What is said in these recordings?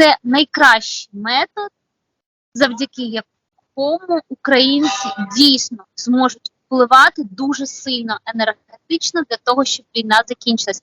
це найкращий метод, завдяки якому українці дійсно зможуть впливати дуже сильно енергетично для того, щоб війна закінчилась.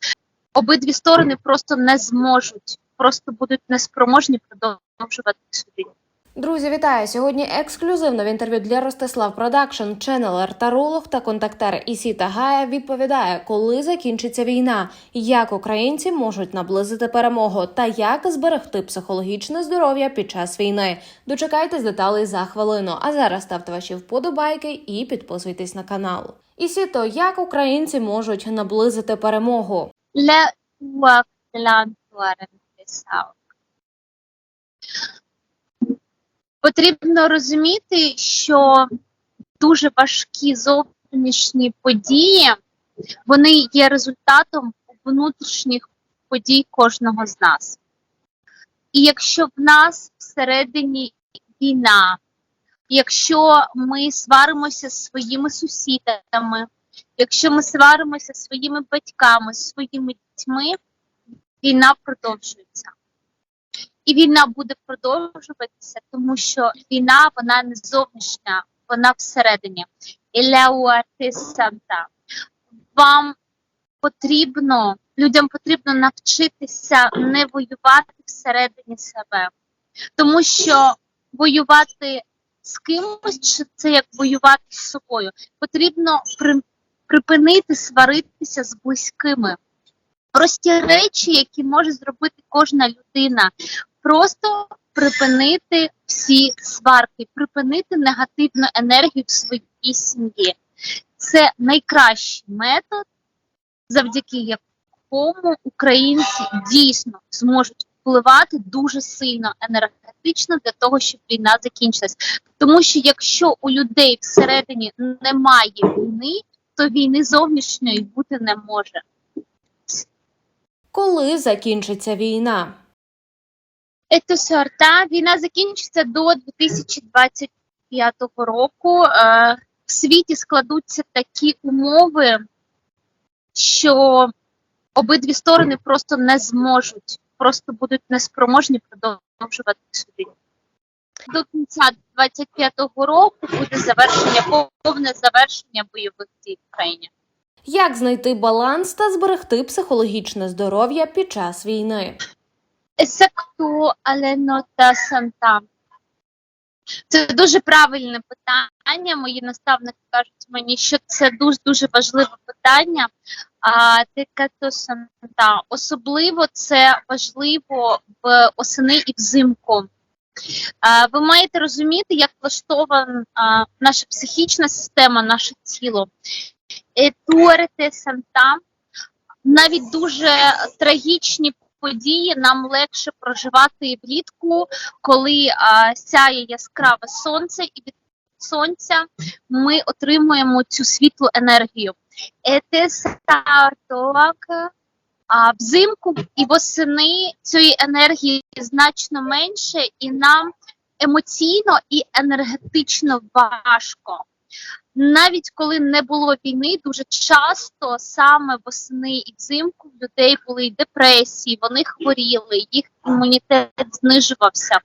Обидві сторони просто не зможуть, просто будуть неспроможні продовжувати цю війну. Друзі, вітаю! Сьогодні ексклюзивно в інтерв'ю для Ростислав Продакшн ченелер таролог та контактер Ісіта Гая відповідає, коли закінчиться війна, як українці можуть наблизити перемогу та як зберегти психологічне здоров'я під час війни. Дочекайтесь деталей за хвилину. А зараз ставте ваші вподобайки і підписуйтесь на канал. Ісіто, як українці можуть наблизити перемогу? Le uak Потрібно розуміти, що дуже важкі зовнішні події вони є результатом внутрішніх подій кожного з нас. І якщо в нас всередині війна, якщо ми сваримося з своїми сусідами, якщо ми сваримося зі своїми батьками, зі своїми дітьми, війна продовжується. І війна буде продовжуватися, тому що війна вона не зовнішня, вона всередині. Санта. Вам потрібно, людям потрібно навчитися не воювати всередині себе, тому що воювати з кимось це як воювати з собою. Потрібно при, припинити сваритися з близькими. Прості речі, які може зробити кожна людина, просто припинити всі сварки, припинити негативну енергію в своїй сім'ї. Це найкращий метод, завдяки якому українці дійсно зможуть впливати дуже сильно енергетично для того, щоб війна закінчилась. Тому що якщо у людей всередині немає війни, то війни зовнішньої бути не може. Коли закінчиться війна? Ето сорта війна закінчиться до 2025 року. Е, в світі складуться такі умови, що обидві сторони просто не зможуть, просто будуть неспроможні продовжувати війну. До кінця 25-го року буде завершення повне завершення бойових дій в країні. Як знайти баланс та зберегти психологічне здоров'я під час війни? Есекту аленота санта. Це дуже правильне питання. Мої наставники кажуть мені, що це дуже дуже важливе питання. А текато санта. Особливо це важливо в осени і взимку. Ви маєте розуміти, як влаштована наша психічна система, наше тіло. Санта. Навіть дуже трагічні події нам легше проживати влітку, коли а, сяє яскраве сонце, і від сонця ми отримуємо цю світлу енергію. Ете стартовак, а взимку і восени цієї енергії значно менше, і нам емоційно і енергетично важко. Навіть коли не було війни, дуже часто саме восени і взимку в людей були депресії, вони хворіли, їх імунітет знижувався.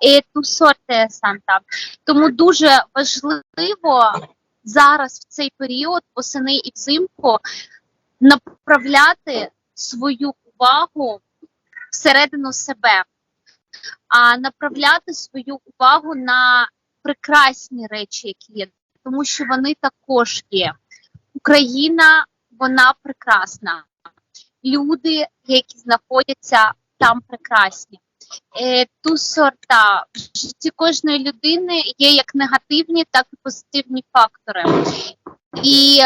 І ту сорте санта. Тому дуже важливо зараз в цей період восени і взимку направляти свою увагу всередину себе, а направляти свою увагу на прекрасні речі, які є тому що вони також є. Україна вона прекрасна. Люди, які знаходяться там, прекрасні. Е, ту сорта в житті кожної людини є як негативні, так і позитивні фактори. І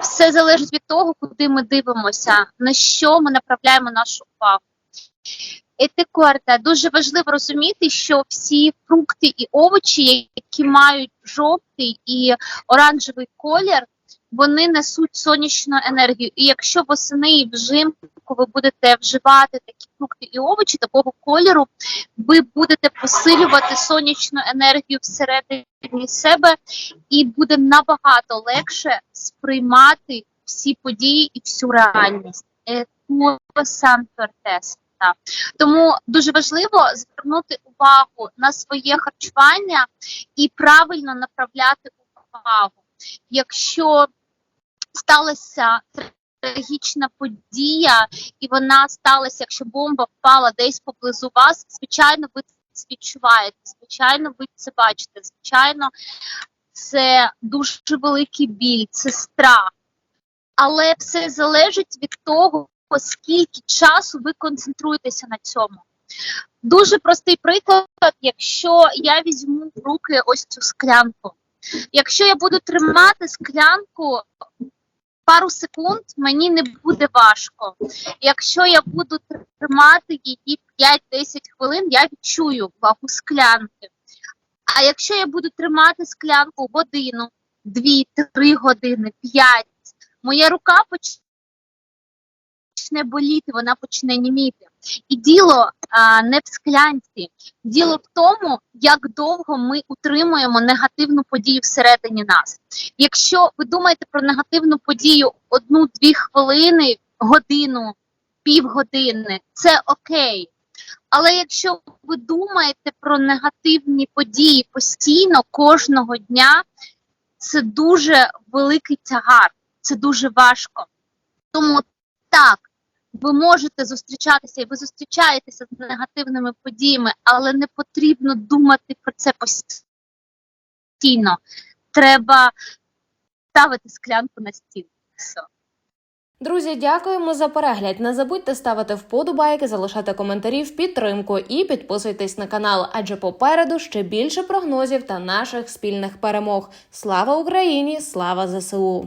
все залежить від того, куди ми дивимося, на що ми направляємо нашу увагу. Етикорта дуже важливо розуміти, що всі фрукти і овочі, які мають жовтий і оранжевий колір, вони несуть сонячну енергію. І якщо восени і взимку ви будете вживати такі фрукти і овочі такого кольору, ви будете посилювати сонячну енергію всередині себе, і буде набагато легше сприймати всі події і всю реальність. Е, Сан Тому дуже важливо звернути увагу на своє харчування і правильно направляти увагу. Якщо сталася трагічна подія, і вона сталася, якщо бомба впала десь поблизу вас, звичайно, ви це відчуваєте, звичайно, ви це бачите, звичайно, це дуже великий біль, це страх. Але все залежить від того, скільки часу ви концентруєтеся на цьому. Дуже простий приклад, якщо я візьму в руки ось цю склянку. Якщо я буду тримати склянку пару секунд, мені не буде важко. Якщо я буду тримати її 5-10 хвилин, я відчую вагу склянки. А якщо я буду тримати склянку годину, 2-3 години, 5, моя рука почне боліти, вона почне німіти. І діло а, не в склянці, діло в тому, як довго ми утримуємо негативну подію всередині нас. Якщо ви думаєте про негативну подію одну-дві хвилини, годину, півгодини, це окей. Але якщо ви думаєте про негативні події постійно кожного дня, це дуже великий тягар, це дуже важко. Тому так, ви можете зустрічатися і ви зустрічаєтеся з негативними подіями, але не потрібно думати про це постійно. Треба ставити склянку на стіл. Друзі, дякуємо за перегляд. Не забудьте ставити вподобайки, залишати коментарі в підтримку і підписуйтесь на канал, адже попереду ще більше прогнозів та наших спільних перемог. Слава Україні! Слава ЗСУ!